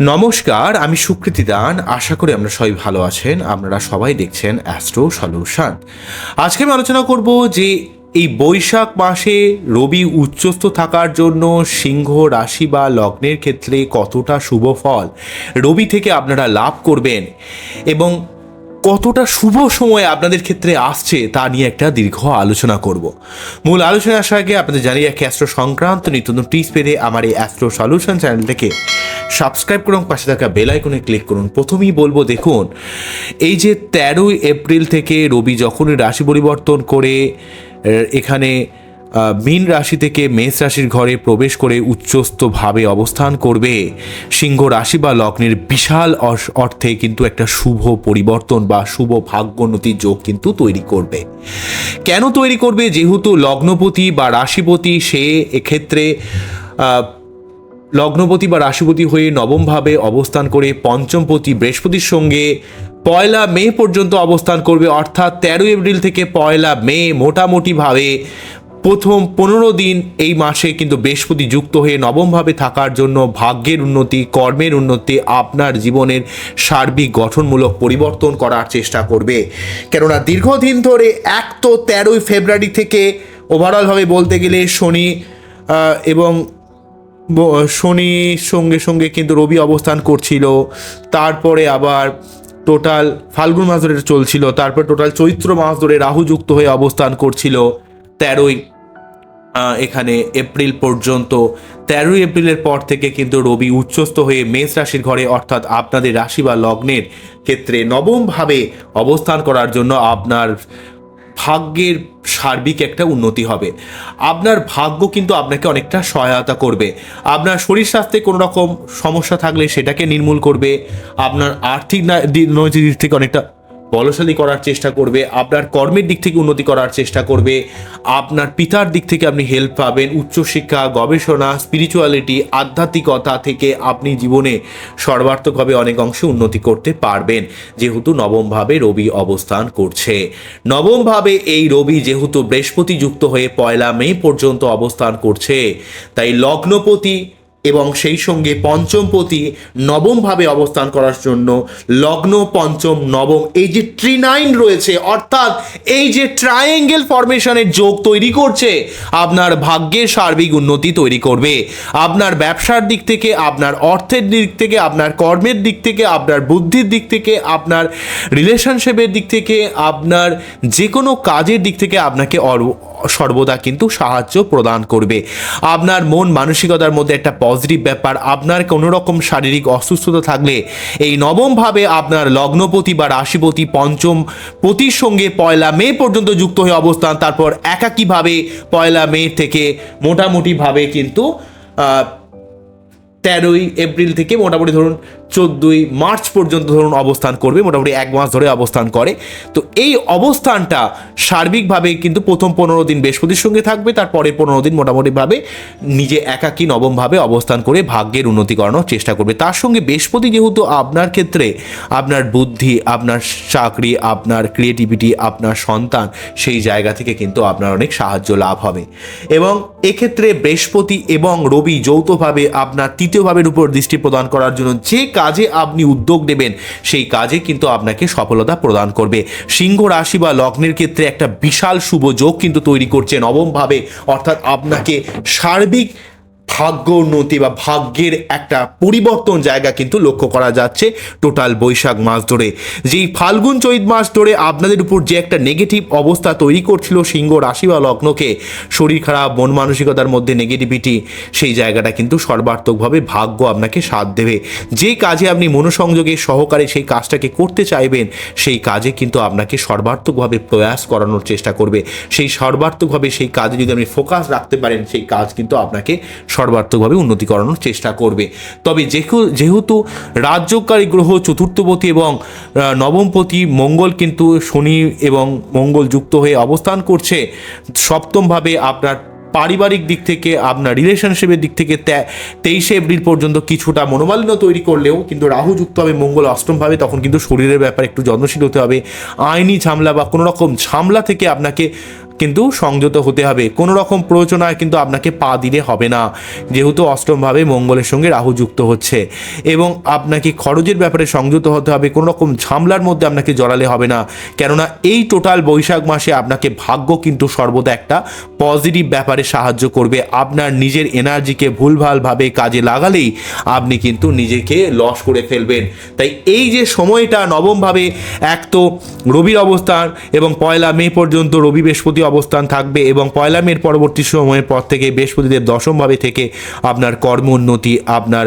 নমস্কার, আমি সুকৃতি দান। আশা করি আমরা সবাই ভালো আছেন। আপনারা সবাই দেখছেন অ্যাস্ট্রো সলিউশন আজকে আমি আলোচনা করব যে এই বৈশাখ মাসে রবি উচ্চস্থ থাকার জন্য সিংহ রাশি বা লগ্নের ক্ষেত্রে কতটা শুভ ফল রবি থেকে আপনারা লাভ করবেন এবং কতটা শুভ সময় আপনাদের ক্ষেত্রে আসছে তা নিয়ে একটা দীর্ঘ আলোচনা করব। মূল আলোচনা আসার আগে আপনাদের জানিয়ে রাখি অ্যাস্ট্রো সংক্রান্ত নিত্য টিপস পেতে আমার এই অ্যাস্ট্রো সলিউশন চ্যানেলটাকে সাবস্ক্রাইব করুন, পাশে থাকা বেল আইকনে ক্লিক করুন। প্রথমেই বলব, দেখুন, এই যে তেরোই এপ্রিল থেকে রবি যখনই রাশি পরিবর্তন করে এখানে মীন রাশি থেকে মেষ রাশির ঘরে প্রবেশ করে উচ্চস্থভাবে অবস্থান করবে। সিংহ রাশি বা লগ্নের বিশাল অর্থে কিন্তু একটা শুভ পরিবর্তন বা শুভ ভাগ্যোন্নতির যোগ কিন্তু তৈরি করবে। কেন তৈরি করবে? যেহেতু লগ্নপতি বা রাশিপতি, সে এক্ষেত্রে লগ্নপতি বা রাশিপতি হয়ে নবমভাবে অবস্থান করে পঞ্চমপতি বৃহস্পতির সঙ্গে পয়লা মে পর্যন্ত অবস্থান করবে, অর্থাৎ তেরোই এপ্রিল থেকে পয়লা মে মোটামুটিভাবে প্রথম পনেরো দিন এই মাসে কিন্তু বৃহস্পতি যুক্ত হয়ে নবমভাবে থাকার জন্য ভাগ্যের উন্নতি, কর্মের উন্নতি, আপনার জীবনের সার্বিক গঠনমূলক পরিবর্তন করার চেষ্টা করবে। কেননা দীর্ঘদিন ধরে এক তো তেরোই ফেব্রুয়ারি থেকে ওভারঅলভাবে বলতে গেলে শনি এবং শনির সঙ্গে সঙ্গে কিন্তু রবি অবস্থান করছিল। তারপরে আবার টোটাল ফাল্গুন মাস ধরে চলছিল। তারপর টোটাল চৈত্র মাস ধরে রাহু যুক্ত হয়ে অবস্থান করছিল তেরোই এখানে এপ্রিল পর্যন্ত। তেরোই এপ্রিলের পর থেকে কিন্তু রবি উচ্চস্থ হয়ে মেষ রাশির ঘরে, অর্থাৎ আপনাদের রাশি বা লগ্নের ক্ষেত্রে নবমভাবে অবস্থান করার জন্য আপনার ভাগ্যের সার্বিক একটা উন্নতি হবে। আপনার ভাগ্য কিন্তু আপনাকে অনেকটা সহায়তা করবে। আপনার শরীর স্বাস্থ্যে কোনো রকম সমস্যা থাকলে সেটাকে নির্মূল করবে। আপনার আর্থিক দিক থেকে অনেকটা বলশালী করার চেষ্টা করবে, আপনার কর্মের দিক থেকে উন্নতি করার চেষ্টা করবে, আপনার পিতার দিক থেকে আপনি হেল্প পাবেন, উচ্চশিক্ষা, গবেষণা স্পিরিচুয়ালিটি আধ্যাত্মিকতা থেকে আপনি জীবনে সর্বার্থকভাবে অনেক অংশে উন্নতি করতে পারবেন। যেহেতু নবমভাবে রবি অবস্থান করছে। নবমভাবে এই রবি যেহেতু বৃহস্পতি যুক্ত হয়ে পয়লা মে পর্যন্ত অবস্থান করছে, তাই লগ্নপতি এবং সেই সঙ্গে পঞ্চমপতি নবমভাবে অবস্থান করার জন্য লগ্ন, পঞ্চম, নবম, এই যে ট্রিনাইন রয়েছে, অর্থাৎ এই যে ট্রায়াঙ্গেল ফরমেশনের যোগ তৈরি করছে, আপনার ভাগ্যের সার্বিক উন্নতি তৈরি করবে। আপনার ব্যবসার দিক থেকে, আপনার অর্থের দিক থেকে, আপনার কর্মের দিক থেকে, আপনার বুদ্ধির দিক থেকে, আপনার রিলেশনশিপের দিক থেকে, আপনার যে কোনো কাজের দিক থেকে আপনাকে সর্বদা কিন্তু সাহায্য প্রদান করবে। আপনার মন মানসিকতার মধ্যে একটা পজিটিভ ব্যাপার, আপনার কোনো রকম শারীরিক অসুস্থতা থাকলে এই নবমভাবে আপনার লগ্নপতি বা রাশিপতি পঞ্চম পতির সঙ্গে পয়লা মে পর্যন্ত যুক্ত হয়ে অবস্থান, তারপর একাকীভাবে পয়লা মে থেকে মোটামুটিভাবে কিন্তু তেরোই এপ্রিল থেকে মোটামুটি ধরুন চোদ্দোই মার্চ পর্যন্ত ধরুন অবস্থান করবে, মোটামুটি এক মাস ধরে অবস্থান করে। তো এই অবস্থানটা সার্বিকভাবে কিন্তু প্রথম পনেরো দিন বৃহস্পতির সঙ্গে থাকবে তারপরে পনেরো দিন মোটামুটিভাবে নিজে একাকী নবমভাবে অবস্থান করে ভাগ্যের উন্নতি করানোর চেষ্টা করবে। তার সঙ্গে বৃহস্পতি যেহেতু আপনার ক্ষেত্রে আপনার বুদ্ধি, আপনার চাকরি, আপনার ক্রিয়েটিভিটি আপনার সন্তান, সেই জায়গা থেকে কিন্তু আপনার অনেক সাহায্য লাভ হবে। এবং এক্ষেত্রে বৃহস্পতি এবং রবি যৌথভাবে আপনার তৃতীয় ভাবের উপর দৃষ্টি প্রদান করার জন্য যে কাজে আপনি উদ্যোগ নেবেন, সেই কাজে কিন্তু আপনাকে সফলতা প্রদান করবে। সিংহ রাশি বা লগ্নের ক্ষেত্রে একটা বিশাল শুভ যোগ কিন্তু তৈরি করছে নবমভাবে। অর্থাৎ আপনাকে সার্বিক ভাগ্য উন্নতি বা ভাগ্যের একটা পরিবর্তন জায়গা কিন্তু লক্ষ্য করা যাচ্ছে টোটাল বৈশাখ মাস ধরে। যেই ফাল্গুন চৈত মাস ধরে আপনাদের উপর যে একটা নেগেটিভ অবস্থা তৈরি করছিল সিংহ রাশি বা লগ্নকে, শরীর খারাপ, মন মানসিকতার মধ্যে নেগেটিভিটি সেই জায়গাটা কিন্তু সর্বার্থকভাবে ভাগ্য আপনাকে সাথ দেবে। যে কাজে আপনি মনোসংযোগে সহকারে সেই কাজটাকে করতে চাইবেন, সেই কাজে কিন্তু আপনাকে সর্বার্থকভাবে প্রয়াস করানোর চেষ্টা করবে। সেই সর্বার্থকভাবে সেই কাজে যদি আপনি ফোকাস রাখতে পারেন, সেই কাজ কিন্তু আপনাকে সর্বার্থকভাবে উন্নতি করানোর চেষ্টা করবে। তবে যেহেতু রাজ্যকারী গ্রহ চতুর্থপতি এবং নবমপতি মঙ্গল কিন্তু শনি এবং মঙ্গল যুক্ত হয়ে অবস্থান করছে, সপ্তমভাবে আপনার পারিবারিক দিক থেকে, আপনার রিলেশনশিপের দিক থেকে তেইশে এপ্রিল পর্যন্ত কিছুটা মনোমালিন্য তৈরি করলেও কিন্তু রাহু যুক্ত হবে মঙ্গল অষ্টমভাবে, তখন কিন্তু শরীরের ব্যাপারে একটু যত্নশীল হতে হবে। আইনি ঝামলা বা কোনো রকম ঝামেলা থেকে আপনাকে কিন্তু সংযত হতে হবে। কোনো রকম প্ররোচনায় কিন্তু আপনাকে পা দিলে হবে না। যেহেতু অষ্টমভাবে মঙ্গলের সঙ্গে রাহু যুক্ত হচ্ছে। এবং আপনাকে খরচের ব্যাপারে সংযত হতে হবে, কোনো রকম ঝামলার মধ্যে আপনাকে জড়ালে হবে না। কেননা এই টোটাল বৈশাখ মাসে আপনাকে ভাগ্য কিন্তু সর্বদা একটা পজিটিভ ব্যাপারে সাহায্য করবে। আপনার নিজের এনার্জিকে ভুলভালভাবে কাজে লাগালেই আপনি কিন্তু নিজেকে লস করে ফেলবেন। তাই এই যে সময়টা নবমভাবে, এক তো রবির অবস্থান এবং পয়লা মে পর্যন্ত রবি বৃহস্পতি অবস্থান থাকবে এবং পয়লা মের পরবর্তী সময়ের পর থেকে বৃহস্পতিদেব দশমভাবে থেকে আপনার কর্ম উন্নতি, আপনার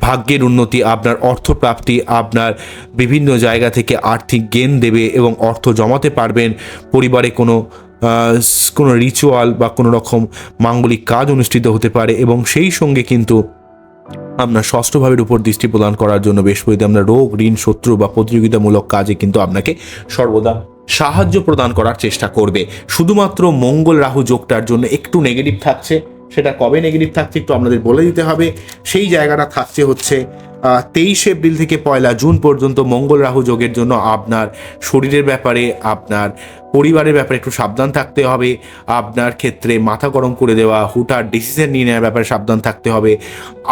ভাগ্যের উন্নতি, আপনার অর্থপ্রাপ্তি, আপনার বিভিন্ন জায়গা থেকে আর্থিক গেন দেবে এবং অর্থ জমাতে পারবেন। পরিবারে কোনো কোনো রিচুয়াল বা কোনো রকম মাঙ্গলিক কাজ অনুষ্ঠিত হতে পারে এবং সেই সঙ্গে কিন্তু আপনার ষষ্ঠ ভাবের উপর দৃষ্টি প্রদান করার জন্য বৃহস্পতি আমরা রোগ, ঋণ, শত্রু বা প্রতিযোগিতামূলক কাজে কিন্তু আপনাকে সর্বদা সাহায্য প্রদান করার চেষ্টা করবে। শুধুমাত্র মঙ্গল রাহু যোগটার জন্য একটু নেগেটিভ থাকছে। সেটা কবে নেগেটিভ থাকছে একটু আপনাদের বলে দিতে হবে। সেই জায়গাটা থাকছে হচ্ছে তেইশে এপ্রিল থেকে পয়লা জুন পর্যন্ত মঙ্গল রাহু যোগের জন্য আপনার শরীরের ব্যাপারে, আপনার পরিবারের ব্যাপারে একটু সাবধান থাকতে হবে। আপনার ক্ষেত্রে মাথা গরম করে দেওয়া, হুটার ডিসিশন নিয়ে নেওয়ার ব্যাপারে সাবধান থাকতে হবে।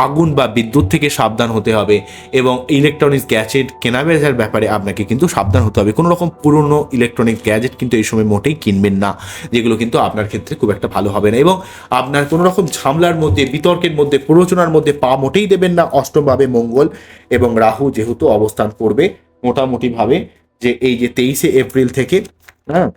আগুন বা বিদ্যুৎ থেকে সাবধান হতে হবে এবং ইলেকট্রনিক্স গ্যাজেট কেনা বেচার ব্যাপারে আপনাকে কিন্তু সাবধান হতে হবে। কোনো রকম পুরনো ইলেকট্রনিক গ্যাজেট কিন্তু এই সময় মোটেই কিনবেন না, যেগুলো কিন্তু আপনার ক্ষেত্রে খুব একটা ভালো হবে না। এবং আপনার কোনো রকম ঝামলার মধ্যে, বিতর্কের মধ্যে, প্ররোচনার মধ্যে পা মোটেই দেবেন না। অষ্টমভাবে মঙ্গল এবং রাহু যেহেতু অবস্থান করবে মোটামুটিভাবে যে এই যে তেইশে এপ্রিল থেকে হ্যাঁ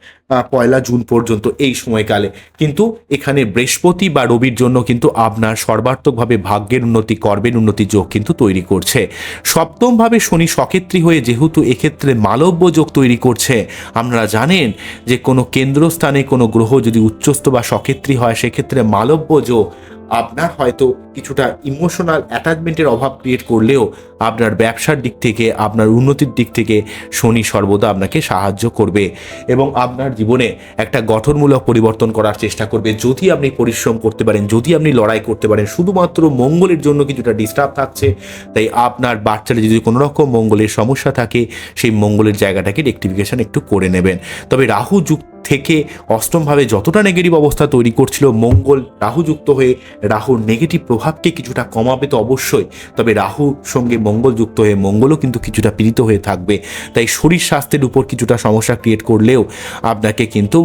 পয়লা জুন পর্যন্ত এই সময়কালে। কিন্তু এখানে বৃহস্পতি বা রবির জন্য কিন্তু আপনার সর্বাত্মকভাবে ভাগ্যের উন্নতি, কর্মের উন্নতি যোগ কিন্তু তৈরি করছে। সপ্তমভাবে শনি সক্ষেত্রী হয়ে যেহেতু এক্ষেত্রে মালব্য যোগ তৈরি করছে, আপনারা জানেন যে কোনো কেন্দ্রস্থানে কোনো গ্রহ যদি উচ্চস্থ বা সক্ষেত্রী হয়, সেক্ষেত্রে মালব্য যোগ আপনার হয়তো কিছুটা ইমোশনাল অ্যাটাচমেন্টের অভাব ক্রিয়েট করলেও আপনার ব্যবসার দিক থেকে, আপনার উন্নতির দিক থেকে শনি সর্বদা আপনাকে সাহায্য করবে। এবং আপনার জীবনে একটা গঠনমূলক পরিবর্তন করার চেষ্টা করবে। যদি আপনি পরিশ্রম করতে পারেন, যদি আপনি লড়াই করতে পারেন, শুধুমাত্র মঙ্গলের জন্য কিছুটা ডিস্টার্ব থাকছে, তাই আপনার বাচ্চারা যদি কোনো রকম মঙ্গলের সমস্যা থাকে, সেই মঙ্গলের জায়গাটাকে রেক্টিফিকেশন একটু করে নেবেন। তবে রাহু যুক্ত থেকে অষ্টমভাবে যতটা নেগেটিভ অবস্থা তৈরি করছিল, মঙ্গল রাহু যুক্ত হয়ে রাহুর নেগেটিভ প্রভাবকে কিছুটা কমাবে তো অবশ্যই। তবে রাহুর সঙ্গে মঙ্গল যুক্ত হয়ে মঙ্গলও কিন্তু কিছুটা পীড়িত হয়ে থাকবে। তাই শরীর স্বাস্থ্যের উপর কিছুটা সমস্যা ক্রিয়েট করলেও আপনাকে কিন্তু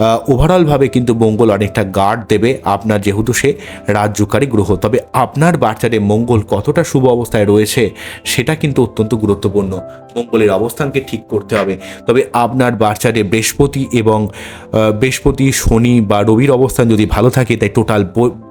ওভারঅলভাবে কিন্তু মঙ্গল অনেকটা গার্ড দেবে। আপনার যেহেতু সে রাজ্যকারী গ্রহ, তবে আপনার বাচ্চাদের মঙ্গল কতটা শুভ অবস্থায় রয়েছে সেটা কিন্তু অত্যন্ত গুরুত্বপূর্ণ। মঙ্গলের অবস্থানকে ঠিক করতে হবে। তবে আপনার বাচ্চাদের বৃহস্পতি এবং বৃহস্পতি, শনি বা রবির অবস্থান যদি ভালো থাকে, তাই টোটাল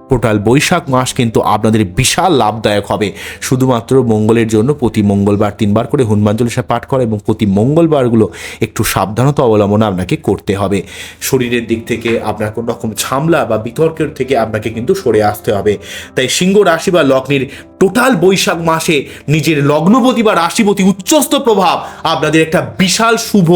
টোটাল বৈশাখ মাস কিন্তু আপনাদের বিশাল লাভদায়ক হবে। শুধুমাত্র মঙ্গলের জন্য প্রতি মঙ্গলবার তিনবার করে হনুমান চল্লিশা পাঠ করা এবং প্রতি মঙ্গলবারগুলো একটু সাবধানতা অবলম্বন আপনাকে করতে হবে। শরীরের দিক থেকে আপনার কোনো রকম ঝামলা বা বিতর্কের থেকে আপনাকে কিন্তু সরে আসতে হবে। তাই সিংহ রাশি বা লগ্নের টোটাল বৈশাখ মাসে নিজের লগ্নপতি বা রাশিপতি, উচ্চস্থ প্রভাব আপনাদের একটা বিশাল শুভ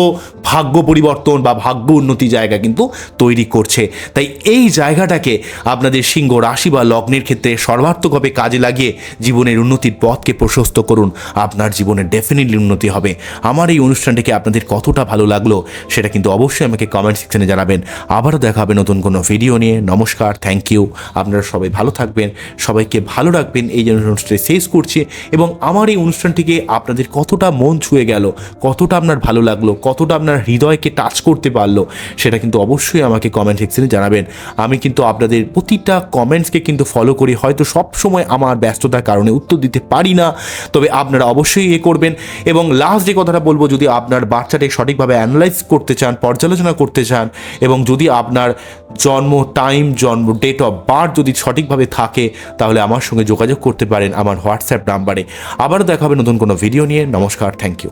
ভাগ্য পরিবর্তন বা ভাগ্য উন্নতি জায়গা কিন্তু তৈরি করছে। তাই এই জায়গাটাকে আপনাদের সিংহ রাশি বা লগ্নের ক্ষেত্রে সর্বার্থকভাবে কাজে লাগিয়ে জীবনের উন্নতির পথকে প্রশস্ত করুন। আপনার জীবনে ডেফিনেটলি উন্নতি হবে। আমার এই অনুষ্ঠানটিকে আপনাদের কতটা ভালো লাগল সেটা কিন্তু অবশ্যই আমাকে কমেন্ট সেকশনে জানাবেন। আবারও দেখা হবে নতুন কোনো ভিডিও নিয়ে। নমস্কার থ্যাংক ইউ আপনারা সবাই ভালো থাকবেন। সবাইকে ভালো রাখবেন। এই জন্য অনুষ্ঠানটি শেষ করছি এবং আমার এই অনুষ্ঠানটিকে আপনাদের কতটা মন ছুঁয়ে গেল, কতটা আপনার ভালো লাগল, কতটা আপনার হৃদয়কে টাচ করতে পারল, সেটা কিন্তু অবশ্যই আমাকে কমেন্ট সেকশনে জানাবেন। আমি কিন্তু আপনাদের প্রতিটা কমেন্টসকে কিন্তু ফলো করি, হয়তো সব সময় আমার ব্যস্ততার কারণে উত্তর দিতে পারি না, তবে আপনারা অবশ্যই এ করবেন এবং লাস্ট যে কথাটা বলব, যদি আপনার বাচ্চাটাকে সঠিকভাবে অ্যানালাইজ করতে চান, পর্যালোচনা করতে চান এবং যদি আপনার জন্ম টাইম জন্ম ডেট অফ বার্থ যদি সঠিকভাবে থাকে, তাহলে আমার সঙ্গে যোগাযোগ করতে পারেন আমার হোয়াটসঅ্যাপ নাম্বারে আবারও দেখা হবে নতুন কোনো ভিডিও নিয়ে। নমস্কার থ্যাংক ইউ